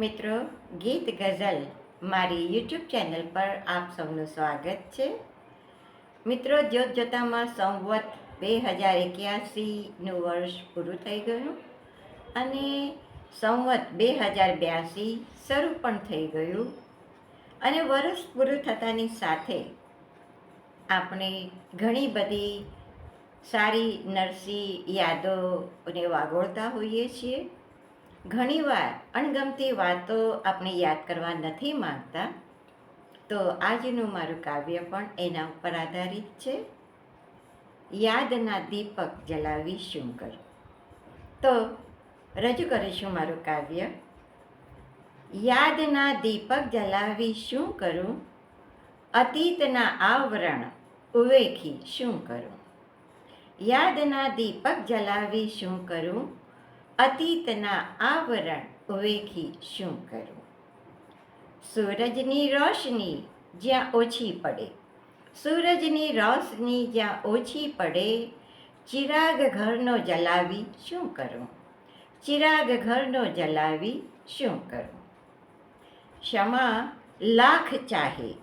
મિત્રો, ગીત ગઝલ મારી યુટ્યુબ ચેનલ પર આપ સૌનું સ્વાગત છે. મિત્રો જોત જોતામાં સંવત બે હજાર એક્યાસીનું વર્ષ પૂરું થઈ ગયું અને સંવત બે હજાર બ્યાસી શરૂ પણ થઈ ગયું અને વર્ષ પૂરું થતાની સાથે આપણે ઘણી બધી સારી નરસી યાદોને વાગોળતા હોઈએ છીએ. ઘણીવાર અણગમતી વાતો આપણે યાદ કરવા નથી માગતા, તો આજનું મારું કાવ્ય પણ એના ઉપર આધારિત છે. યાદના દીપક જલાવી શું કરું તો રજૂ કરીશું મારું કાવ્ય. યાદના દીપક જલાવી શું કરું અતીતના આવરણ ઉવેખી શું કરું યાદના દીપક જલાવી શું કરું અતીતના આવરણ વેખી શું કરું? સૂરજની રોશની જ્યાં ઓછી પડે. સૂરજની રોશની જ્યાં ઓછી પડે, ચિરાગ ઘરનો જલાવી શું કરું? ચિરાગ ઘરનો જલાવી શું કરું? ક્ષમા લાખ ચાહે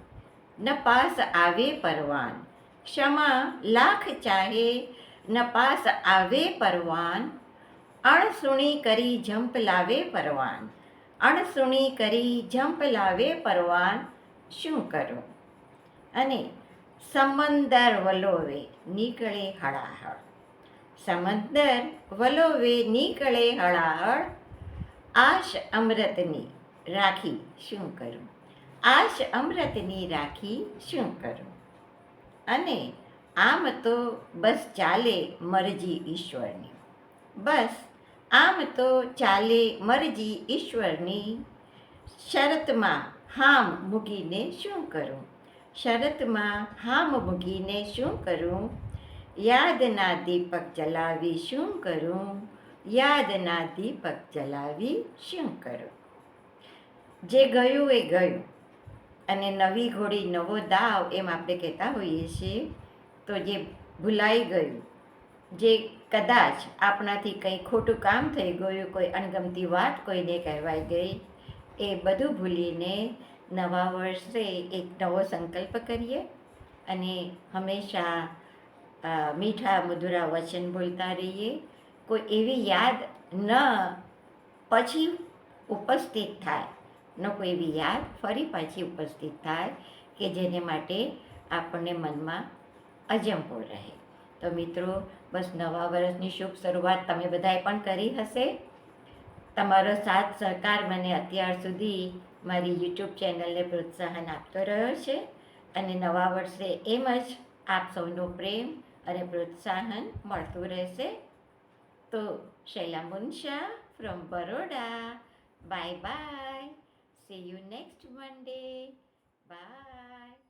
ન પાસ આવે પરવાન. ક્ષમા લાખ ચાહે ન પાસ આવે પરવાન. અણસુણી કરી જંપ લાવે પરવાન. અણસુણી કરી જંપ લાવે પરવાન. શું કરું? અને સમંદર વલોવે નીકળે હળાહળ. સમંદર વલોવે નીકળે હળાહળ. આશ અમૃતની રાખી શું કરું? આશ અમૃતની રાખી શું કરું? અને આમ તો બસ ચાલે મરજી ઈશ્વરની. બસ આમ તો ચાલે મરજી ઈશ્વરની. શરતમાં હામ મૂકીને શું કરું? શરતમાં હામ મૂકીને શું કરું? યાદના દીપક ચલાવી શું કરું? યાદના દીપક ચલાવી શું કરું? જે ગયું એ ગયું. અને નવી ઘોડી, નવો દાવ એમ આપણે કહેતા હોઈએ છીએ. તો જે ભૂલાઈ ગયું જે કદાચ આપણાથી કંઈ ખોટું કામ થઈ ગયું, કોઈ અણગમતી વાત કોઈને કહેવાઈ ગઈ, એ બધું ભૂલીને નવા વર્ષે એક નવો સંકલ્પ કરીએ અને હંમેશા મીઠા, મધુરા વચન બોલતા રહીએ. કોઈ એવી યાદ ન પછી ઉપસ્થિત થાય, ન કોઈ એવી યાદ ફરી પાછી ઉપસ્થિત થાય કે જેને માટે આપણને મનમાં અજંપો રહે. તો મિત્રો, બસ નવા વર્ષની શુભ શરૂઆત તમે બધાએ પણ કરી હશે. તમારો સાથ, સહકાર મને અત્યાર સુધી મારી યુટ્યુબ ચેનલને પ્રોત્સાહન આપતો રહ્યો છે. અને નવા વર્ષે એમ જ આપ સૌનો પ્રેમ અને પ્રોત્સાહન મળતું રહેશે. તો Shaila Munsha from Baroda bye bye see you next Monday bye